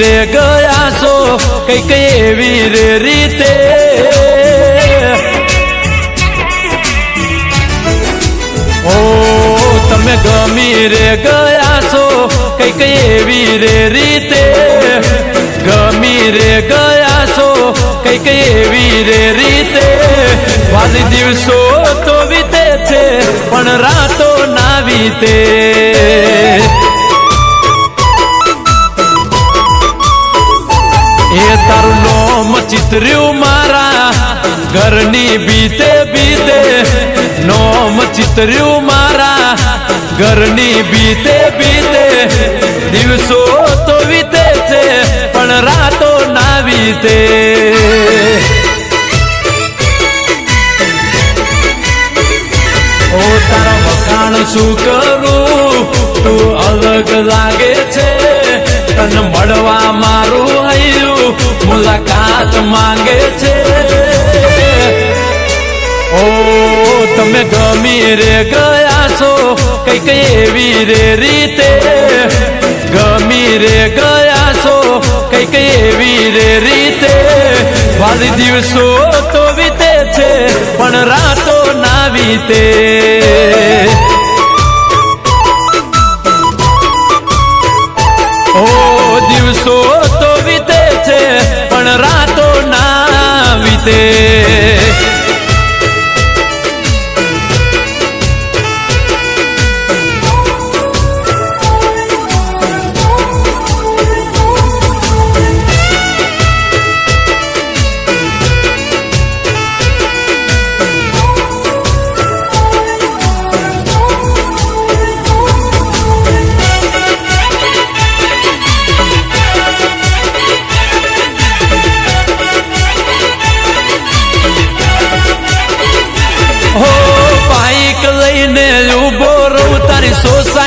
રે ગયા છો કંઈક એવી રે રીતે. ઓ, તમે ગમી રે ગયા છો કંઈક એવી રે રીતે. ગમી રે ગયા છો કંઈક એવી રે રીતે. વાલી દિવસો તો વીતે છે, પણ રાતો ના વીતે. તારું ચિતર્યું મારા. ઘરની બીતે બીતે નોમ ચિતર્યું મારા. ઘરની બીતે બીતે દિવસો તો વીતે છે, પણ રાતો ના વીતે. ઓ તારા વખાણ શું કરું? તું અલગ લાગે છે. તને મળવા મારું હૈયું. મુલાકાત માંગે છે. ઓ, તમે ગમી રે ગયા છો, કંઈક એવી રે રીતે. ગમી રે ગયા છો, કંઈક એવી રે રીતે. વાલી દિવસો તો વીતે છે, પણ રાતો ના વીતે. ઓ, દિવસો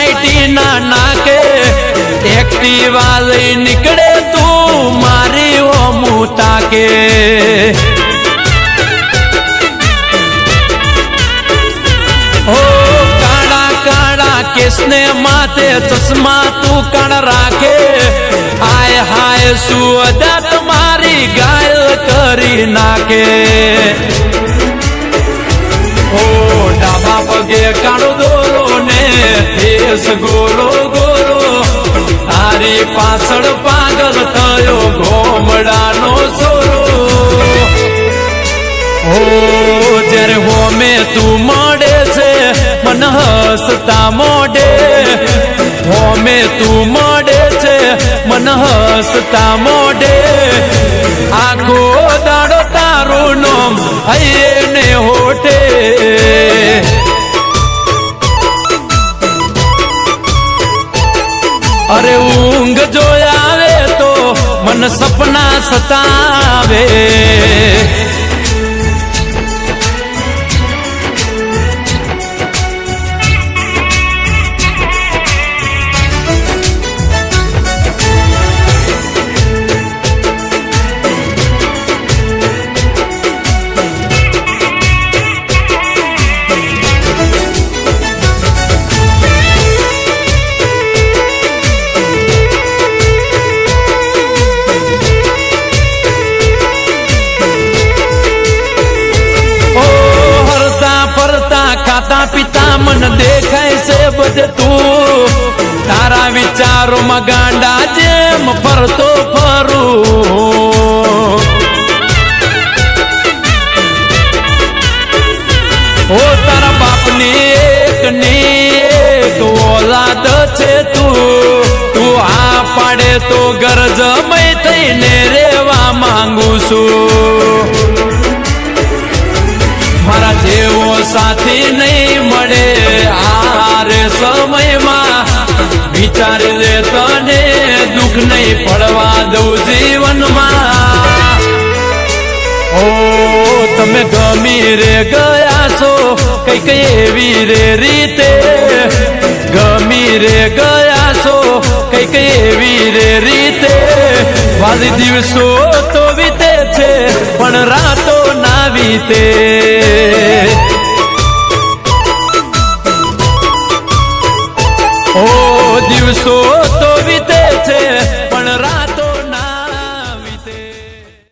સોસાયટી ના નાકે એક્ટિવા લઈ નીકળે તું મારી ઓ તાકે કે કેસને માથે ચશ્મા તું કણ રાખે. હાય હાય શું મારી ગાયલ કરી નાખે. ફેસ ગોરો ગોરો તારી પાછળ પાગલ થયો ઘોમડાનો સોરો. ઓ, જ્યારે હોમે તું મળે છે, મન હસતા મોડે હોમે તું મળે છે, મન હસતા મોડે આખો દાડો તારું નોમ હૈયે ને હોઠે. સપના સતાવે. દેખાય છે બધે. તું તારા વિચારોમાં ગાંડા જેમ ફરતો ફરું. ઓ તારા બાપની એક ની એક ઓલાદ છે તું. તું આ પાડે તો ગરજમય થઈને રેવા માંગુ છું. મારા જેવો સાથી નહીં મળે. સમયમાં વિચારી લે તને દુઃખ નહીં પડવા દઉં જીવનમાં. ઓ, તમે ગમી રે ગયા છો, કંઈક એવી રે રીતે. ગમી રે ગયા છો, કંઈક એવી રે રીતે. વાલી દિવસો તો વીતે છે, પણ રાતો ના વીતે.